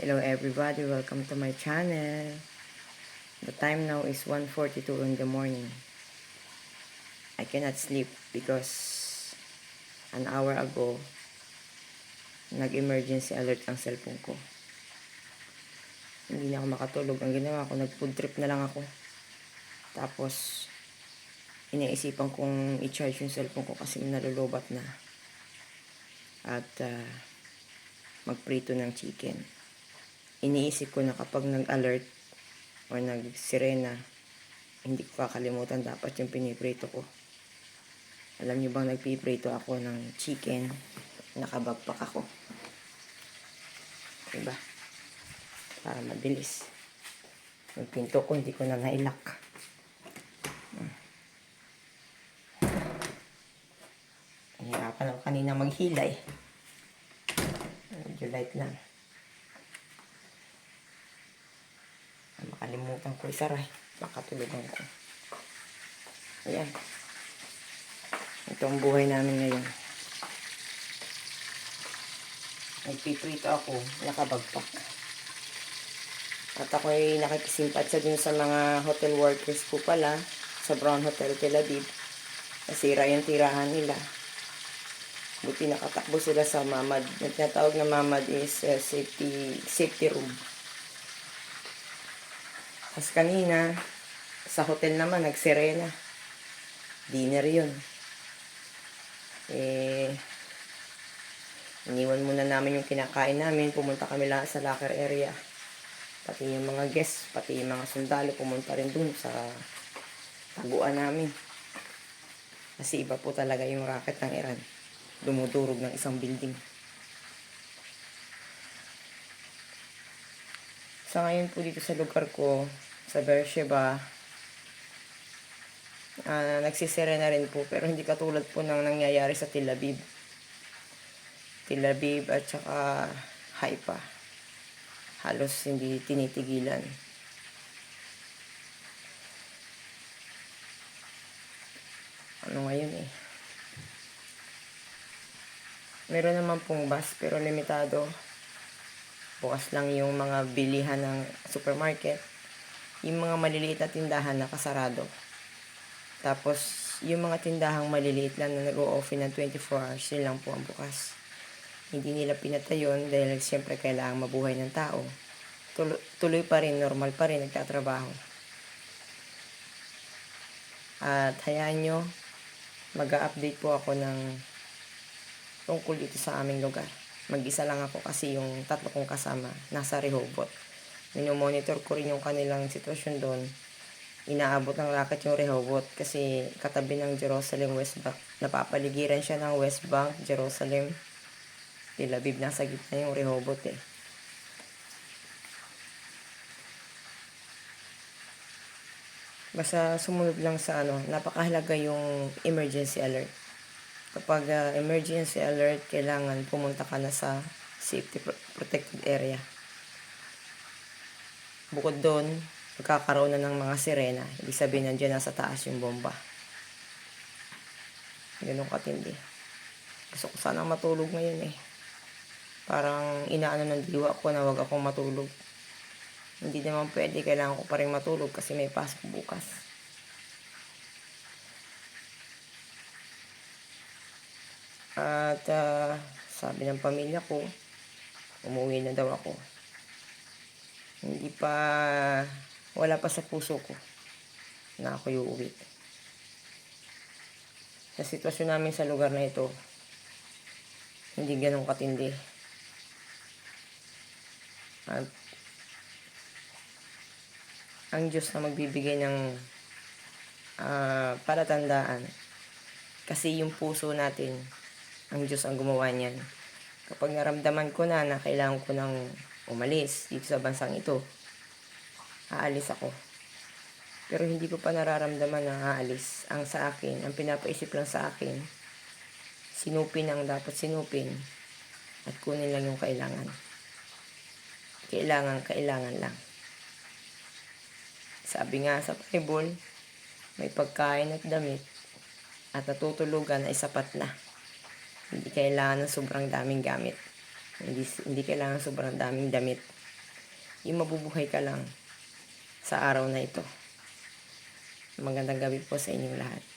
Hello everybody, welcome to my channel. The time now is 1.42 in the morning. I cannot sleep because an hour ago, nag-emergency alert ang cellphone ko. Hindi na ako makatulog. Ang ginawa ko, nag-food trip na lang ako. Tapos, iniisipan kong i-charge yung cellphone ko kasi nalulubat na. At, ah, magprito ng chicken. Iniisip ko na kapag nag-alert or nag-sirena, hindi ko kakalimutan dapat yung piniprito ko. Alam niyo bang nagpiprito ako ng chicken, nakabagpak ako. Diba? Para mabilis. Yung pinto ko, hindi ko na nailak. Hmm. Nahirapan ako kanina maghilay. Medyo light lang. Makalimutan ko isaray. Makatulugan ko. Ayan. Ito ang buhay namin ngayon. Nagpiprito ako, nakabagpak. At ako'y nakikisimpatsa dun sa mga hotel workers ko pala sa Brown Hotel Tel Aviv. Nasira yung tirahan nila. Buti nakatakbo sila sa mamad. Yung tinatawag na mamad is uh, safety, safety room. Tapos kanina, sa hotel naman, nagsirena. Dinner yun. Eh, iniwan muna namin yung kinakain namin. Pumunta kami lang sa locker area. Pati yung mga guests, pati yung mga sundalo, pumunta rin dun sa taguan namin. Kasi iba po talaga yung racket ng Iran. Dumudurog ng isang building. Sa ngayon po dito sa lugar ko, sa Beersheba, ah nagsisira na rin po. Pero hindi katulad po ng nangyayari sa Tel Aviv. Tel Aviv at saka Haifa. Halos hindi tinitigilan. Ano ngayon eh. Meron naman pong bus pero limitado. Bukas lang yung mga bilihan ng supermarket. Yung mga maliliit na tindahan nakasarado. Tapos, yung mga tindahang maliliit lang na nag-o-open ng 24 hours, yun lang po ang bukas. Hindi nila pinatayon dahil siyempre kailangan mabuhay ng tao. Tuloy, tuloy pa rin, normal pa rin, nagtatrabaho. At hayaan nyo, mag-update po ako ng tungkol dito sa aming lugar. Mag-isa lang ako kasi yung tatlo kong kasama nasa Rehoboth. Minomonitor ko rin yung kanilang sitwasyon doon. Inaabot ng racket yung Rehoboth kasi katabi ng Jerusalem West Bank. Napapaligiran siya ng West Bank, Jerusalem. Tel Aviv nasa gitna yung Rehoboth eh. Basta sumunod lang sa ano, napakahalaga yung emergency alert. Kapag ah, emergency alert, kailangan pumunta ka na sa safety pro- protected area. Bukod doon, magkakaroon na ng mga sirena. Ibig sabihin nandiyan nasa taas yung bomba. Ganun katindi. Gusto ko sanang matulog ngayon eh. Parang inaano ng diwa ko na wag akong matulog. Hindi naman pwede, kailangan ko pa rin matulog kasi may pasok bukas. At ah, sabi ng pamilya ko, umuwi na daw ako. Hindi pa, wala pa sa puso ko na ako uuwi. Sa sitwasyon namin sa lugar na ito, hindi ganun katindi. At ang Diyos na magbibigay ng ah, palatandaan. Kasi yung puso natin, ang Diyos ang gumawa niyan. Kapag naramdaman ko na na kailangan ko ng umalis dito sa bansang ito, aalis ako. Pero hindi ko pa nararamdaman na aalis. Ang sa akin, ang pinapaisip lang sa akin, sinupin ang dapat sinupin at kunin lang yung kailangan. Kailangan, kailangan lang. Sabi nga sa Bible, may pagkain at damit at natutulugan ay sapat na. Hindi kailangan ng sobrang daming gamit. Hindi, hindi kailangan sobrang daming damit. yung mabubuhay ka lang sa araw na ito. Magandang gabi po sa inyong lahat.